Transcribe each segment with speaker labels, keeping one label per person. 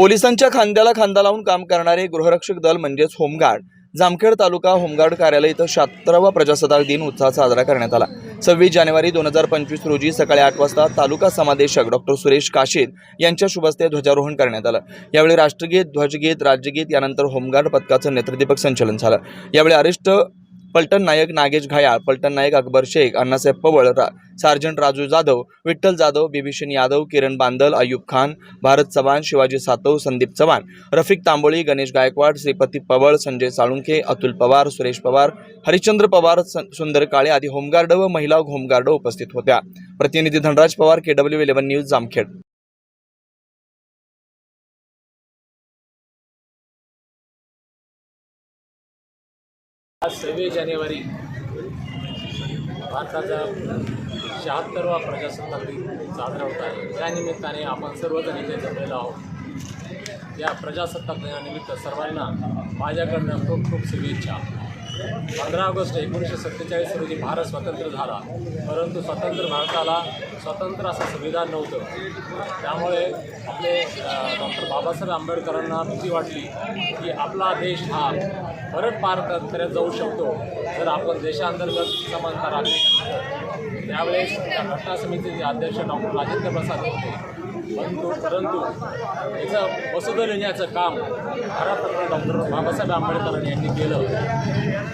Speaker 1: पोलिसांच्या खांद्याला खांदा लावून काम करणारे गृहरक्षक दल म्हणजेच होमगार्ड जामखेड तालुका होमगार्ड कार्यालय इथं शहात्तरावा प्रजासत्ताक दिन उत्साहात साजरा करण्यात आला. सव्वीस जानेवारी दोन हजार पंचवीस रोजी सकाळी आठ वाजता तालुका समादेशक डॉक्टर सुरेश काशीद यांच्या शुभस्ते ध्वजारोहण करण्यात आलं. यावेळी राष्ट्रगीत ध्वजगीत राज्यगीत यानंतर होमगार्ड पथकाचं नेत्रदीपक संचलन झालं. यावेळी अरिष्ट पलटण नायक नागेश घायाळ पलटण नायक अकबर शेख अण्णासाहेब पवळ रा सार्जंट राजू जाधव विठ्ठल जाधव बिभीषण यादव किरण बांदल अयुब खान भारत चव्हाण शिवाजी सातव संदीप चव्हाण रफिक तांबोळी गणेश गायकवाड श्रीपती पवळ संजय साळुंखे अतुल पवार सुरेश पवार हरिश्चंद्र पवार सुंदर काळे आदी होमगार्ड व महिला होमगार्ड उपस्थित होत्या. प्रतिनिधी Dhanraj Pawar K W eleven news Jamkhed.
Speaker 2: आज सव्वीस जानेवारी. भारताचा शहात्तरवा प्रजासत्ताक दिन साजरा होत आहे. त्यानिमित्ताने आपण सर्वजण इथे जमलेलो आहोत. या प्रजासत्ताक दिनानिमित्त सर्वांना माझ्याकडनं खूप खूप शुभेच्छा. पंधरा ऑगस्ट एकोणीसशे सत्तेचाळीस रोजी भारत स्वतंत्र झाला. परंतु स्वतंत्र भारताला स्वतंत्र असं संविधान नव्हतं. त्यामुळे आपले डॉक्टर बाबासाहेब आंबेडकरांना भीती वाटली की आपला देश हा परत पारतंत्र्यात जाऊ शकतो जर आपण देशांतर्गत समानता राखली. त्यावेळेस त्या घटना समितीचे अध्यक्ष डॉक्टर राजेंद्र प्रसाद होते परंतु परंतु याचं मसुदा लिहिण्याचं काम भारतरत्न डॉक्टर बाबासाहेब आंबेडकर यांनी केलं.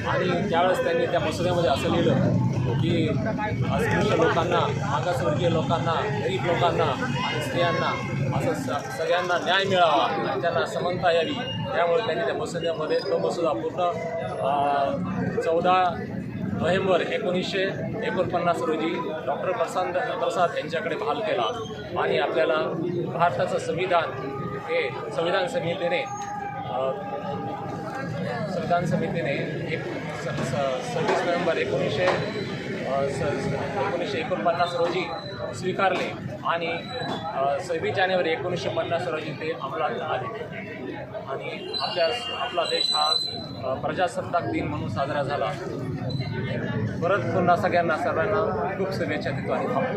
Speaker 2: आणि त्यावेळेस त्यांनी त्या मसुद्यामध्ये असं लिहिलं की अस्पृश्य लोकांना मागासवर्गीय लोकांना गरीब लोकांना आणि स्त्रियांना असं स सगळ्यांना न्याय मिळावा आणि त्यांना समानता यावी. त्यामुळे त्यांनी त्या मसुद्यामध्ये तो मसुदा पूर्ण चौदा नोव्हेंबर एकोणीसशे एकोणपन्नास रोजी डॉक्टर प्रसाद प्रसाद यांच्याकडे बहाल केला. आणि आपल्याला भारताचं संविधान हे संविधान समितीने संविधान समितीने एक स स- सव्वीस नोव्हेंबर एकोणीसशे एकोणीसशे एकोणपन्नास रोजी स्वीकारले आणि सव्वीस जानेवारी एकोणीसशे पन्नास रोजी ते अंमलात आले. आणि आपल्या आपला देश हा प्रजासत्ताक दिन म्हणून साजरा झाला. परत पुन्हा सगळ्यांना सर्वांना खूप शुभेच्छा देतो आणि